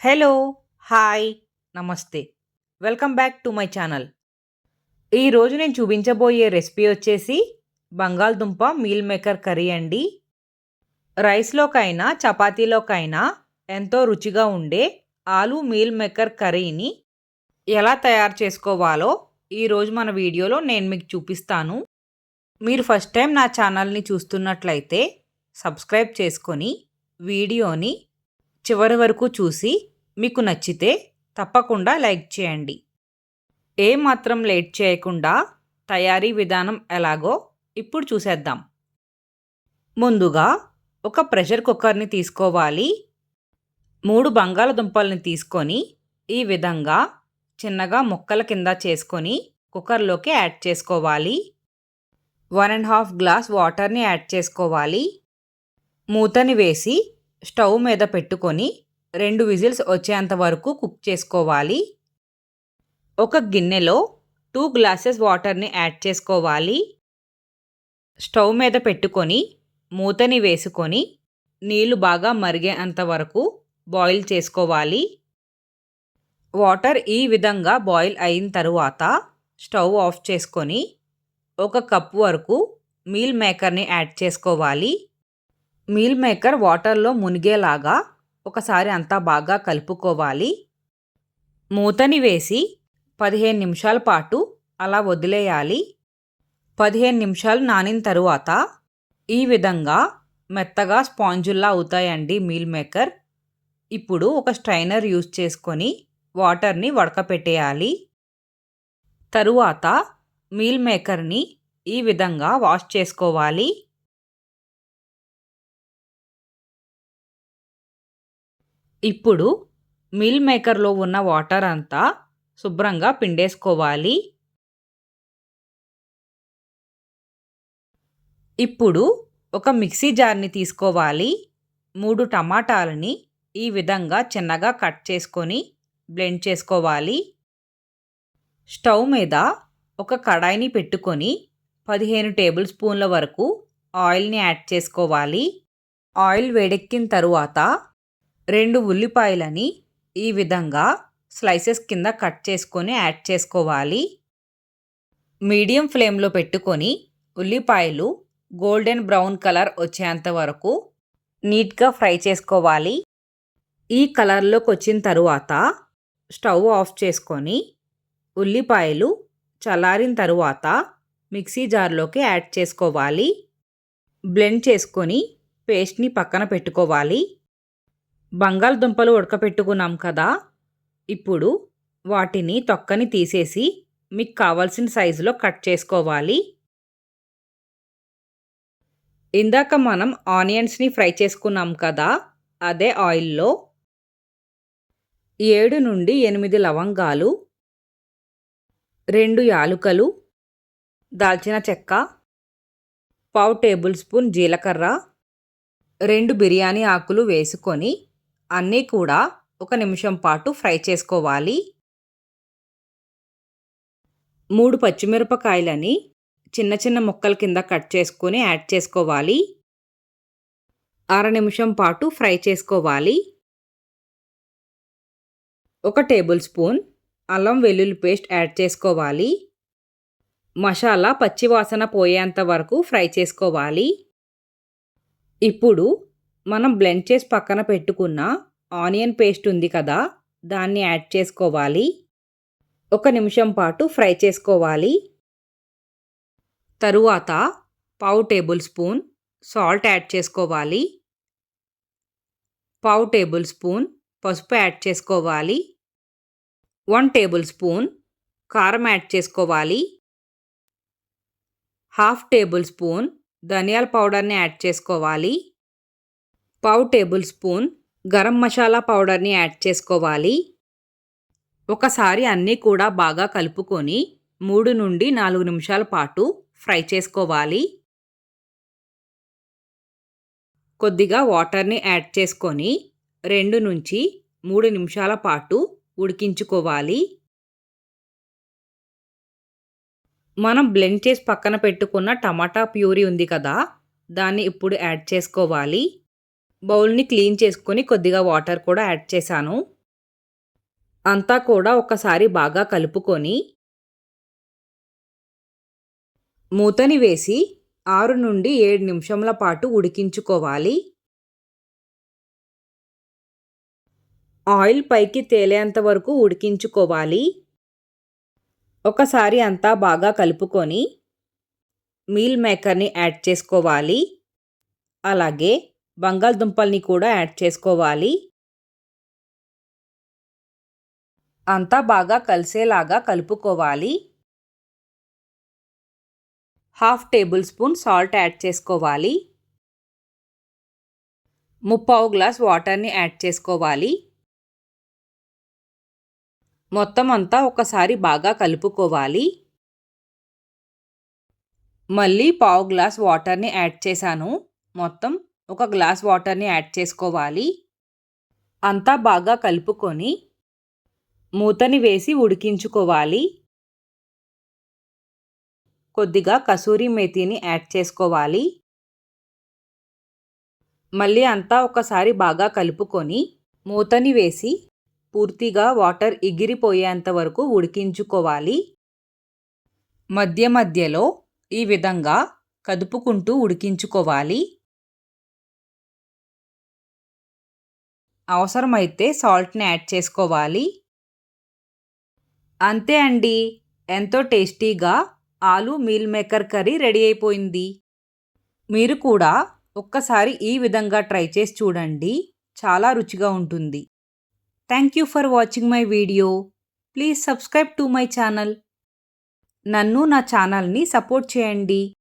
Hello hi. నమస్తే. Welcome back to my channel. ఈరోజు నేను చూపించబోయే రెసిపీ వచ్చేసి బంగాళదుంప మీల్ మేకర్ కర్రీ అండి. రైస్లోకైనా చపాతీలోకైనా ఎంతో రుచిగా ఉండే ఆలు మీల్ మేకర్ కర్రీని ఎలా తయారు చేసుకోవాలో ఈరోజు మన వీడియోలో నేను మీకు చూపిస్తాను. మీరు ఫస్ట్ టైం నా ఛానల్ని చూస్తున్నట్లయితే సబ్స్క్రైబ్ చేసుకొని వీడియోని చివరి వరకు చూసి మీకు నచ్చితే తప్పకుండా లైక్ చేయండి. ఏ మాత్రం లేట్ చేయకుండా తయారీ విధానం ఎలాగో ఇప్పుడు చూసేద్దాం. ముందుగా ఒక ప్రెషర్ కుక్కర్ని తీసుకోవాలి. మూడు బంగాళదుంపల్ని తీసుకొని ఈ విధంగా చిన్నగా ముక్కల కింద చేసుకొని కుక్కర్లోకి యాడ్ చేసుకోవాలి. వన్ అండ్ హాఫ్ గ్లాస్ వాటర్ని యాడ్ చేసుకోవాలి. మూతని వేసి స్టవ్ మీద పెట్టుకొని రెండు విజిల్స్ వచ్చేంత వరకు కుక్ చేసుకోవాలి. ఒక గిన్నెలో టూ గ్లాసెస్ వాటర్ని యాడ్ చేసుకోవాలి. స్టవ్ మీద పెట్టుకొని మూతని వేసుకొని నీళ్ళు బాగా మరిగేంత వరకు బాయిల్ చేసుకోవాలి. వాటర్ ఈ విధంగా బాయిల్ అయిన తరువాత స్టవ్ ఆఫ్ చేసుకొని ఒక కప్ వరకు మీల్ మేకర్ని యాడ్ చేసుకోవాలి. మీల్ మేకర్ వాటర్లో మునిగేలాగా ఒకసారి అంతా బాగా కలుపుకోవాలి. మూతని వేసి పదిహేను నిమిషాల పాటు అలా వదిలేయాలి. పదిహేను నిమిషాలు నానిన తరువాత ఈ విధంగా మెత్తగా స్పాంజుల్లా అవుతాయండి మీల్ మేకర్. ఇప్పుడు ఒక స్ట్రైనర్ యూజ్ చేసుకొని వాటర్ని వడకపెట్టేయాలి. తరువాత మీల్ మేకర్ని ఈ విధంగా వాష్ చేసుకోవాలి. ఇప్పుడు మిల్ మేకర్లో ఉన్న వాటర్ అంతా శుభ్రంగా పిండేసుకోవాలి. ఇప్పుడు ఒక మిక్సీ జార్ని తీసుకోవాలి. మూడు టమాటాలని ఈ విధంగా చిన్నగా కట్ చేసుకొని బ్లెండ్ చేసుకోవాలి. స్టవ్ మీద ఒక కడాయిని పెట్టుకొని పదిహేను టేబుల్ స్పూన్ల వరకు ఆయిల్ని యాడ్ చేసుకోవాలి. ఆయిల్ వేడెక్కిన తరువాత రెండు ఉల్లిపాయలని ఈ విధంగా స్లైసెస్ కింద కట్ చేసుకొని యాడ్ చేసుకోవాలి. మీడియం ఫ్లేమ్లో పెట్టుకొని ఉల్లిపాయలు గోల్డెన్ బ్రౌన్ కలర్ వచ్చేంత వరకు నీట్గా ఫ్రై చేసుకోవాలి. ఈ కలర్లోకి వచ్చిన తరువాత స్టవ్ ఆఫ్ చేసుకొని ఉల్లిపాయలు చల్లారిన తరువాత మిక్సీ జార్లోకి యాడ్ చేసుకోవాలి. బ్లెండ్ చేసుకొని పేస్ట్ని పక్కన పెట్టుకోవాలి. బంగాళదుంపలు ఉడకపెట్టుకున్నాం కదా ఇప్పుడు వాటిని తొక్కని తీసేసి మీకు కావాల్సిన సైజులో కట్ చేసుకోవాలి. ఇందాక మనం ఆనియన్స్ని ఫ్రై చేసుకున్నాం కదా అదే ఆయిల్లో ఏడు నుండి ఎనిమిది లవంగాలు రెండు యాలుకలు దాల్చిన చెక్క పావు టేబుల్ స్పూన్ జీలకర్ర రెండు బిర్యానీ ఆకులు వేసుకొని అన్నీ కూడా ఒక నిమిషం పాటు ఫ్రై చేసుకోవాలి. మూడు పచ్చిమిరపకాయలని చిన్న చిన్న ముక్కల కింద కట్ చేసుకొని యాడ్ చేసుకోవాలి. అర నిమిషం పాటు ఫ్రై చేసుకోవాలి. ఒక టేబుల్ స్పూన్ అల్లం వెల్లుల్లి పేస్ట్ యాడ్ చేసుకోవాలి. మసాలా పచ్చివాసన పోయేంత వరకు ఫ్రై చేసుకోవాలి. ఇప్పుడు మనం బ్లెండ్ చేసి పక్కన పెట్టుకున్న ఆనియన్ పేస్ట్ ఉంది కదా దాన్ని యాడ్ చేసుకోవాలి. ఒక నిమిషం పాటు ఫ్రై చేసుకోవాలి. తరువాత పావు టేబుల్ స్పూన్ సాల్ట్ యాడ్ చేసుకోవాలి. పావు టేబుల్ స్పూన్ పసుపు యాడ్ చేసుకోవాలి. వన్ టేబుల్ స్పూన్ కారం యాడ్ చేసుకోవాలి. హాఫ్ టేబుల్ స్పూన్ ధనియాల పౌడర్ని యాడ్ చేసుకోవాలి. పావు టేబుల్ స్పూన్ గరం మసాలా పౌడర్ని యాడ్ చేసుకోవాలి. ఒకసారి అన్నీ కూడా బాగా కలుపుకొని మూడు నుండి నాలుగు నిమిషాల పాటు ఫ్రై చేసుకోవాలి. కొద్దిగా వాటర్ని యాడ్ చేసుకొని రెండు నుంచి మూడు నిమిషాల పాటు ఉడికించుకోవాలి. మనం బ్లెండ్ చేసి పక్కన పెట్టుకున్న టమాటా ప్యూరీ ఉంది కదా దాన్ని ఇప్పుడు యాడ్ చేసుకోవాలి. బౌల్ని క్లీన్ చేసుకొని కొద్దిగా వాటర్ కూడా యాడ్ చేశాను. అంతా కూడా ఒకసారి బాగా కలుపుకొని మూతని వేసి ఆరు నుండి ఏడు నిమిషంల పాటు ఉడికించుకోవాలి. ఆయిల్ పైకి తేలేంత వరకు ఉడికించుకోవాలి. ఒకసారి అంతా బాగా కలుపుకొని మీల్ మేకర్ని యాడ్ చేసుకోవాలి. అలాగే బంగాళదుంపల్ని కూడా యాడ్ చేసుకోవాలి. అంతా బాగా కలిసేలాగా కలుపుకోవాలి. Half table spoon salt add చేసుకోవాలి. ముప్పావు గ్లాస్ వాటర్ని యాడ్ చేసుకోవాలి. మొత్తం అంతా ఒకసారి బాగా కలుపుకోవాలి. మళ్ళీ పావు గ్లాస్ వాటర్ని యాడ్ చేశాను. మొత్తం ఒక గ్లాస్ వాటర్ని యాడ్ చేసుకోవాలి. అంతా బాగా కలుపుకొని మూతని వేసి ఉడికించుకోవాలి. కొద్దిగా కసూరి మేతిని యాడ్ చేసుకోవాలి. మళ్ళీ అంతా ఒకసారి బాగా కలుపుకొని మూతని వేసి పూర్తిగా వాటర్ ఎగిరిపోయేంత వరకు ఉడికించుకోవాలి. మధ్య మధ్యలో ఈ విధంగా కదుపుకుంటూ ఉడికించుకోవాలి. అవసరమైతే సాల్ట్ని యాడ్ చేసుకోవాలి. అంతే అండి. ఎంతో టేస్టీగా ఆలు మీల్ మేకర్ కర్రీ రెడీ అయిపోయింది. మీరు కూడా ఒక్కసారి ఈ విధంగా ట్రై చేసి చూడండి. చాలా రుచిగా ఉంటుంది. Thank you for watching my video. Please subscribe to my channel. నన్ను నా ఛానల్ని సపోర్ట్ చేయండి.